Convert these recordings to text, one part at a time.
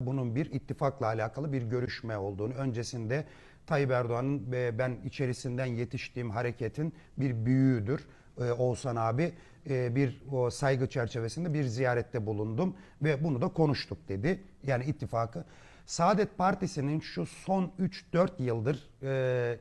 bunun bir ittifakla alakalı bir görüşme olduğunu öncesinde Tayyip Erdoğan'ın ben içerisinden yetiştiğim hareketin bir büyüğüdür. E, Oğuzhan abi e, bir o saygı çerçevesinde bir ziyarette bulundum ve bunu da konuştuk dedi. Yani ittifakı. Saadet Partisi'nin şu son 3-4 yıldır e,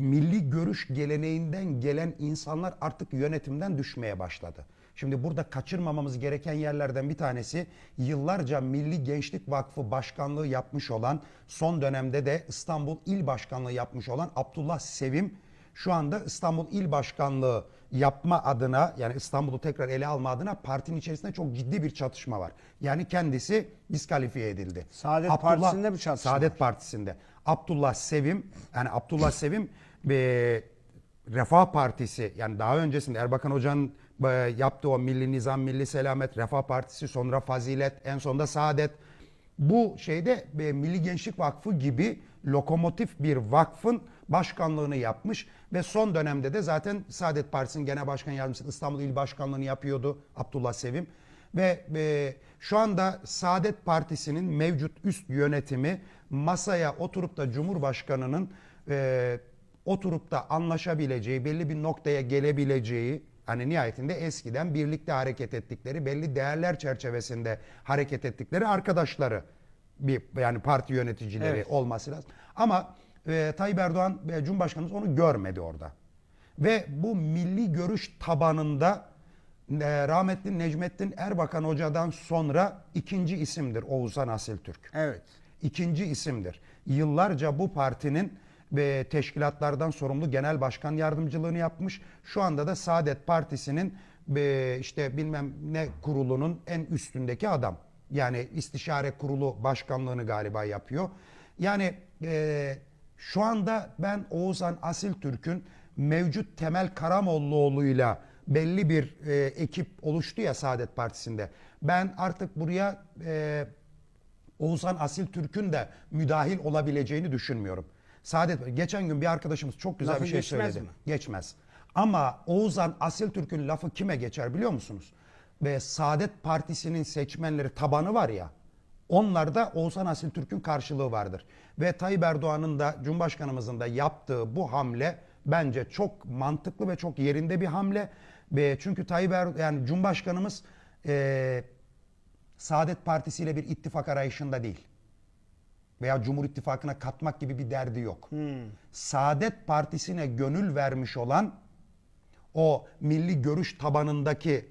milli görüş geleneğinden gelen insanlar artık yönetimden düşmeye başladı. Şimdi burada kaçırmamamız gereken yerlerden bir tanesi yıllarca Milli Gençlik Vakfı Başkanlığı yapmış olan son dönemde de İstanbul İl Başkanlığı yapmış olan Abdullah Sevim şu anda İstanbul İl Başkanlığı yapma adına yani İstanbul'u tekrar ele alma adına partinin içerisinde çok ciddi bir çatışma var. Yani kendisi diskalifiye edildi. Saadet Partisi'nde mi çatışma Saadet Partisi'nde. Abdullah Sevim yani Abdullah Sevim e, Refah Partisi yani daha öncesinde Erbakan Hoca'nın e, yaptığı o Milli Nizam, Milli Selamet, Refah Partisi, sonra Fazilet, en sonunda Saadet. Bu şeyde e, Milli Gençlik Vakfı gibi lokomotif bir vakfın başkanlığını yapmış ve son dönemde de zaten Saadet Partisi'nin genel başkan yardımcısı İstanbul İl Başkanlığı'nı yapıyordu Abdullah Sevim. Ve e, şu anda Saadet Partisi'nin mevcut üst yönetimi masaya oturup da Cumhurbaşkanı'nın e, oturup da anlaşabileceği, belli bir noktaya gelebileceği, hani nihayetinde eskiden birlikte hareket ettikleri, belli değerler çerçevesinde hareket ettikleri arkadaşları bir yani parti yöneticileri Evet. olması lazım. Ama e, Tayyip Erdoğan ve Cumhurbaşkanımız onu görmedi orada. Ve bu milli görüş tabanında e, rahmetli Necmettin Erbakan Hoca'dan sonra ikinci isimdir Oğuzhan Asil Türk Evet. ikinci isimdir. Yıllarca bu partinin ve teşkilatlardan sorumlu genel başkan yardımcılığını yapmış. Şu anda da Saadet Partisi'nin e, işte bilmem ne kurulunun en üstündeki adam. Yani istişare kurulu başkanlığını galiba yapıyor. Yani e, şu anda ben Oğuzhan Asil Türk'ün mevcut Temel Karamollaoğlu'yla belli bir e, ekip oluştu ya Saadet Partisi'nde. Ben artık buraya e, Oğuzhan Asil Türk'ün de müdahil olabileceğini düşünmüyorum. Saadet geçen gün bir arkadaşımız çok güzel Lafı bir şey söyledi. mi? Geçmez. Ama Oğuzhan Asil Türk'ün lafı kime geçer biliyor musunuz? Ve Saadet Partisi'nin seçmenleri tabanı var ya. Onlarda Oğuzhan Asil Türk'ün karşılığı vardır. Ve Tayyip Erdoğan'ın da Cumhurbaşkanımızın da yaptığı bu hamle bence çok mantıklı ve çok yerinde bir hamle. Ve çünkü Tayyip Erdoğan yani Cumhurbaşkanımız eee Saadet Partisi ile bir ittifak arayışında değil. Veya Cumhur İttifakı'na katmak gibi bir derdi yok. Saadet Partisi'ne gönül vermiş olan o milli görüş tabanındaki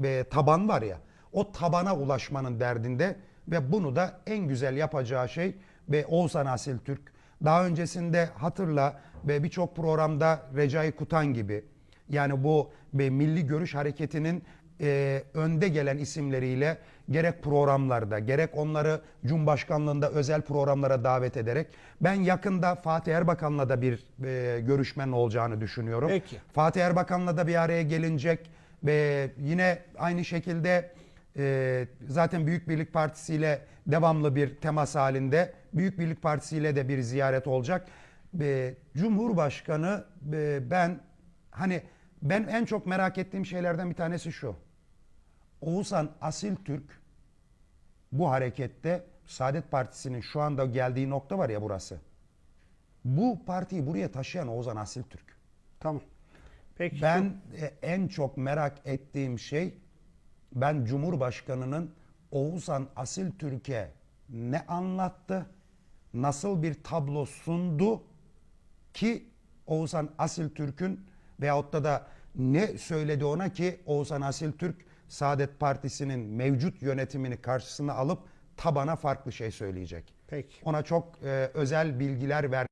ve taban var ya o tabana ulaşmanın derdinde ve bunu da en güzel yapacağı şey ve Oğuzhan Asil Türk daha öncesinde hatırla ve birçok programda Recai Kutan gibi yani bu ve milli görüş hareketinin e, önde gelen isimleriyle gerek programlarda gerek onları Cumhurbaşkanlığında özel programlara davet ederek ben yakında Fatih Erbakan'la da bir e, görüşmenin olacağını düşünüyorum. Peki. Fatih Erbakan'la da bir araya gelinecek ve yine aynı şekilde e, zaten Büyük Birlik Partisi ile devamlı bir temas halinde. Büyük Birlik Partisi ile de bir ziyaret olacak. E, Cumhurbaşkanı e, ben hani ben en çok merak ettiğim şeylerden bir tanesi şu. Oğuzhan Asil Türk bu harekette Saadet Partisi'nin şu anda geldiği nokta var ya burası. Bu partiyi buraya taşıyan Oğuzhan Asil Türk. Tamam. Peki. Ben e, en çok merak ettiğim şey ben Cumhurbaşkanı'nın Oğuzhan Asil Türk'e ne anlattı, nasıl bir tablo sundu ki Oğuzhan Asil Türk'ün veyahut da da ne söyledi ona ki Oğuzhan Asil Türk Saadet Partisi'nin mevcut yönetimini karşısına alıp tabana farklı şey söyleyecek. Peki. Ona çok e, özel bilgiler ver